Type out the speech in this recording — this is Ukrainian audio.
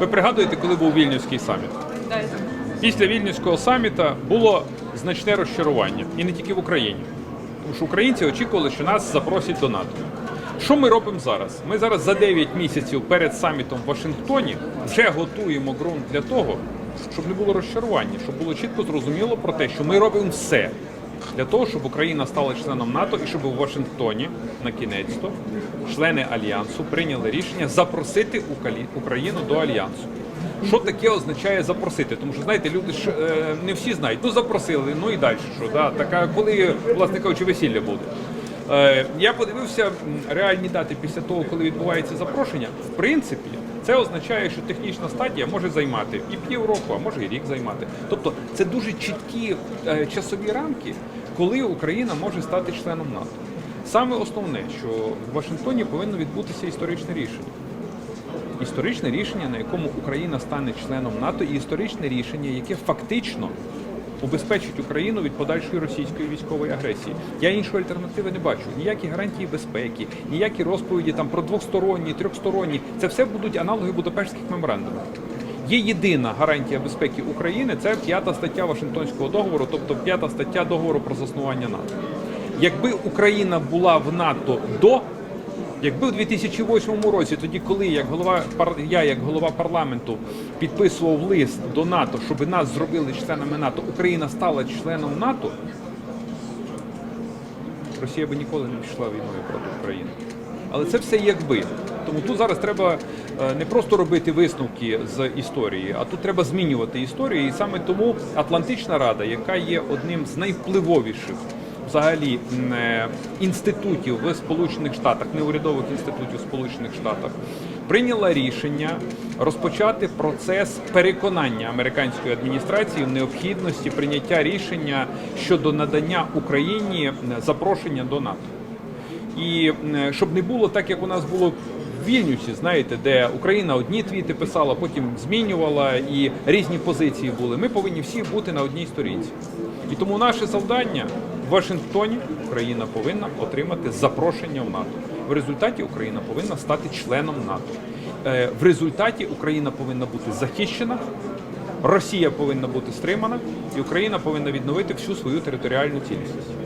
Ви пригадуєте, коли був Вільнюський саміт? Після Вільнюського саміта було значне розчарування, і не тільки в Україні. Тому що українці очікували, що нас запросять до НАТО. Що ми робимо зараз? Ми зараз за 9 місяців перед самітом в Вашингтоні вже готуємо ґрунт для того, щоб не було розчарування, щоб було чітко зрозуміло про те, що ми робимо все для того, щоб Україна стала членом НАТО і щоб у Вашингтоні на кінець-то члени альянсу прийняли рішення запросити Україну до альянсу. Що таке означає запросити? Тому що знаєте, люди ж е, не всі знають. Ну запросили, ну і далі що. Да? така, коли, власне кажучи, весілля буде? Е, я подивився реальні дати після того, коли відбувається запрошення. В принципі, це означає, що технічна стадія може займати і півроку, а може і рік займати. Тобто це дуже чіткі е, часові рамки, коли Україна може стати членом НАТО. Саме основне, що в Вашингтоні повинно відбутися історичне рішення. Історичне рішення, на якому Україна стане членом НАТО, і історичне рішення, яке фактично убезпечить Україну від подальшої російської військової агресії. Я іншої альтернативи не бачу. Ніякі гарантії безпеки, ніякі розповіді там про двосторонні, трьохсторонні. Це все будуть аналоги Будапештських меморандумів. Є єдина гарантія безпеки України це п'ята стаття Вашингтонського договору, тобто п'ята стаття договору про заснування НАТО. Якби Україна була в НАТО до Якби у 2008 році, тоді, коли як голова я, як голова парламенту, підписував лист до НАТО, щоб нас зробили членами НАТО, Україна стала членом НАТО, Росія би ніколи не пішла війною проти України. Але це все якби. Тому тут зараз треба е, не просто робити висновки з історії, а тут треба змінювати історію. І саме тому Атлантична Рада, яка є одним з найвпливовіших взагалі е, інститутів в Сполучених Штатах, неурядових інститутів в Сполучених Штатах, прийняла рішення розпочати процес переконання американської адміністрації в необхідності прийняття рішення щодо надання Україні запрошення до НАТО. І щоб не було так, як у нас було Вільнюсі, знаєте, де Україна одні твіти писала, потім змінювала і різні позиції були. Ми повинні всі бути на одній сторінці. І тому наше завдання Вашингтоні Україна повинна отримати запрошення в НАТО. В результаті Україна повинна стати членом НАТО. Е, В результаті Україна повинна бути захищена. Росія повинна бути стримана, і Україна повинна відновити всю свою територіальну цілісність.